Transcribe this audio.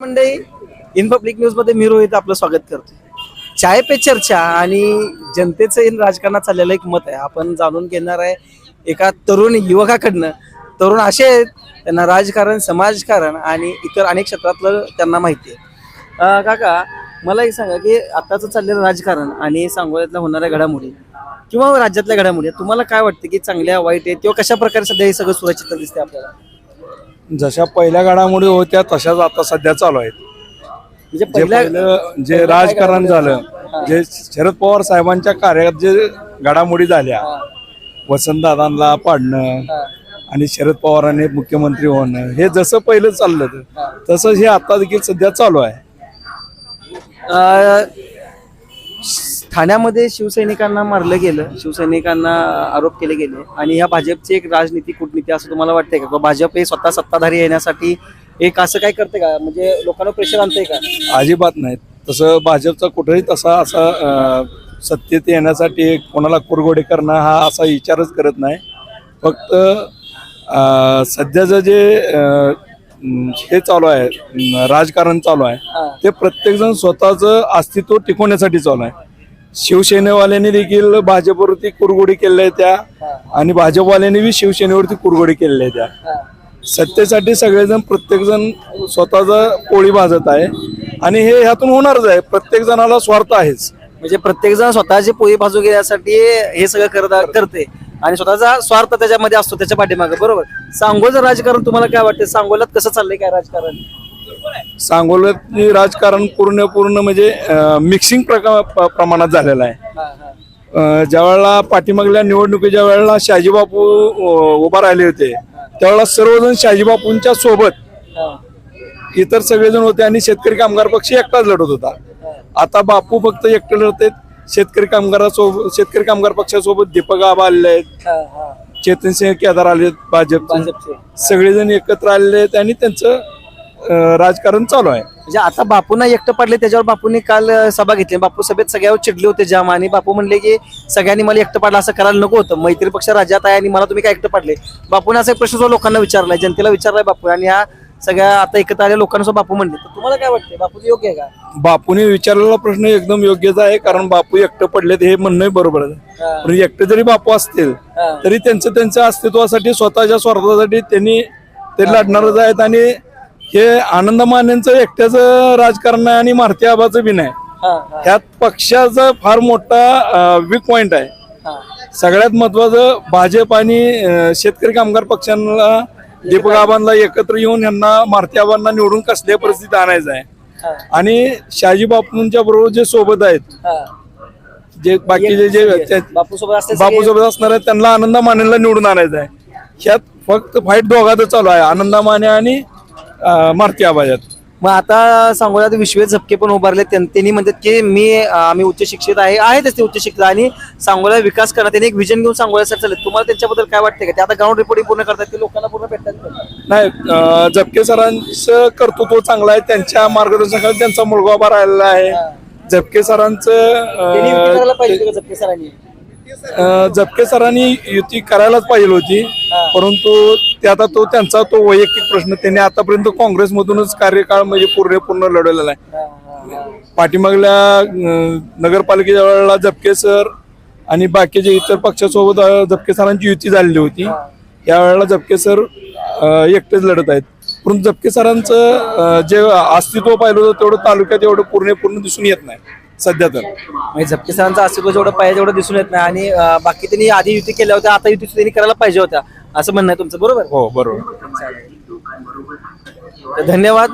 मंडळी in public न्यूजमध्ये मी रोहित आपलं स्वागत करतो चाय पे चर्चा आणि जनतेचं इन राजकारणात चाललेलं एक मत आहे. आपण जाणून घेणार आहे एका तरुण युवकाकडनं. तरुण असे आहेत त्यांना राजकारण समाजकारण आणि इतर अनेक क्षेत्रातलं त्यांना माहिती आहे. अं, काका मला एक सांगा की आताचं चाललेलं राजकारण आणि सांगोल्यातल्या होणाऱ्या घडामोडी किंवा राज्यातल्या घडामोडी तुम्हाला काय वाटतं की चांगल्या वाईट आहेत किंवा कशा प्रकारे सध्या हे सगळं सुरक्षित दिसते आपल्याला? जशा पहिल्या घडामोडी होत्या तशाच आता सध्या चालू आहेत. म्हणजे जे पहिलं जे राजकारण झालं जे शरद पवार साहेबांच्या कार्यात जे घडामोडी झाल्या वसंतदादांना पाडणं. आणि शरद पवारांनी मुख्यमंत्री होणं हे जसं पहिलं चाललं होतं, तसं हे आता देखील सध्या चालू आहे. ठाण्यामध्ये शिवसैनिकांना मारलं गेलं शिवसैनिकांना आरोप केले गेले. आणि ह्या भाजपची एक राजनीती कूटनीती असं तुम्हाला वाटतंय का? भाजप हे स्वतः सत्ताधारी येण्यासाठी एक असं काय करते का? म्हणजे लोकांना प्रेशर आणतंय का? अजिबात नाही. तसं भाजपचा कुठेही तसा असा सत्तेत येण्यासाठी कोणाला कुरगोडी करणं हा असा विचारच करत नाही. फक्त सध्याचं जे हे चालू आहे राजकारण चालू आहे. ते प्रत्येकजण स्वतःचं अस्तित्व टिकवण्यासाठी चालू आहे. शिवसेनेवाल्यांनी देखील भाजपवरती कुरगोडी केलेल्या आहे त्या आणि भाजपवाल्यांनी बी शिवसेनेवरती कुरगोडी केलेल्या त्या. सत्तेसाठी सगळेजण प्रत्येकजण स्वतःचा पोळी भाजत आहे. आणि हे ह्यातून होणारच आहे. प्रत्येक जणाला स्वार्थ आहेच. म्हणजे प्रत्येक जण स्वतःची पोळी बाजू घेण्यासाठी हे सगळं करत करते. आणि स्वतःचा स्वार्थ त्याच्यामध्ये असतो त्याच्या पाठीमागे. बरोबर? सांगोलचं राजकारण तुम्हाला काय वाटतं? सांगोल्यात कसं चाललंय काय राजकारण? सांगोल्यातली राजकारण पूर्ण पूर्ण म्हणजे मिक्सिंग प्रमाणात झालेलं आहे. ज्यावेळेला पाठीमागल्या निवडणुकीच्या वेळेला शहाजीबापू उभा राहिले होते त्यावेळेला सर्वजण शहाजीबापूंच्या सोबत. इतर सगळेजण होते आणि शेतकरी कामगार पक्ष एकटाच लढत होता. आता बापू फक्त एकटे लढत शेतकरी कामगारासोबत शेतकरी कामगार पक्षासोबत दीपक आबा आलेले आहेत. चेतन सिंह केदार आले भाजपचे. सगळेजण एकत्र आलेले आहेत आणि त्यांचं राजकारण चालू आहे. म्हणजे आता बापूंना एकटं पडले त्याच्यावर बापूंनी काल अं, सभा घेतली. बापू सभेत सगळ्यावर चिडले होते जाम. आणि बापू म्हणले की सगळ्यांनी मला एकटं पाडलं असं करायला नको होतं. मैत्री पक्ष राज्यात आहे आणि मला तुम्ही काय एकटं पाडले? बापूने असा एक प्रश्न जो लोकांना विचारलाय जनतेला विचारलाय बापू आणि ह्या सगळ्या आता एकत्र आलेल्या लोकांना बापू म्हणले. तर तुम्हाला काय वाटतंय? बापूचं योग्य आहे का? बापूने विचारलेला प्रश्न एकदम योग्यच आहे कारण बापू एकटं पडलेत हे म्हणणं बरोबर आहे. हा. पण एकटे जरी बापू असतील हा. तरी त्यांचं त्यांच्या अस्तित्वासाठी स्वतःच्या स्वार्थासाठी त्यांनी ते लढणारच आहेत आणि हे आनंद मानेंचं एकट्याचं राजकारण आहे आणि मारुती आबाचं बी नाही ह्यात पक्षाचा फार मोठा वीक पॉइंट आहे. सगळ्यात महत्वाचं भाजप आणि शेतकरी कामगार पक्षांना दीपक आबांना एकत्र येऊन यांना मारुती आबांना निवडून कसल्या परिस्थितीत आणायचं आहे. आणि शहाजी बापूंच्या बरोबर जे सोबत आहेत. जे बाकीचे जे बापू सोबत असणार आहेत त्यांना आनंदा मानेला निवडून आणायचं आहे ह्यात फक्त फाईट दोघात चालू आहे आनंदा माने आणि मारुती यात मग आता सांगोल्यात विश्व झपके पण उभारले. त्यां- त्यांनी म्हणतात की मी अं, आम्ही उच्च शिक्षित आहे आहेतच ते उच्च शिक्षित. आणि सांगोला विकास करणार त्यांनी एक विजन घेऊन सांगोल्यासाठी चालले. तुम्हाला त्यांच्याबद्दल काय वाटतं का? ते आता ग्राउंड रिपोर्टिंग पूर्ण करतात ते लोकांना पूर्ण भेटतात नाही अं, झपके सरांचं कर्तृत्व चांगलं आहे. त्यांच्या मार्गदर्शनाखाली त्यांचा मुलगा उभा राहिलेला आहे. झपके सरांचं त्यांनी अं, पाहिजे होती का झपके सरांनी? झपके सरांनी युती करायलाच पाहिजे होती. परंतु ते आता तो त्यांचा तो वैयक्तिक प्रश्न त्यांनी आतापर्यंत काँग्रेसमधूनच कार्यकाळ म्हणजे पूर्ण पूर्ण लढवलेला आहे. पाठीमागल्या नगरपालिकेच्या वेळेला झपके सर आणि बाकीचे इतर पक्षासोबत झपके सरांची युती झालेली होती या वेळेला झपके सर एकटेच लढत आहेत परंतु झपके सरांचं जे अस्तित्व पाहिलं होतं तेवढं तालुक्यात एवढं पूर्ण पूर्ण दिसून येत नाही सध्या तर. म्हणजे झपके सरांचं अस्तित्व जेवढं पाहिजे तेवढं दिसून येत नाही. आणि अं, बाकी त्यांनी आधी युती केल्या होत्या आता युती त्यांनी करायला पाहिजे होत्या. असं म्हणणं आहे तुमचं. बरोबर? हो बरोबर. तर धन्यवाद.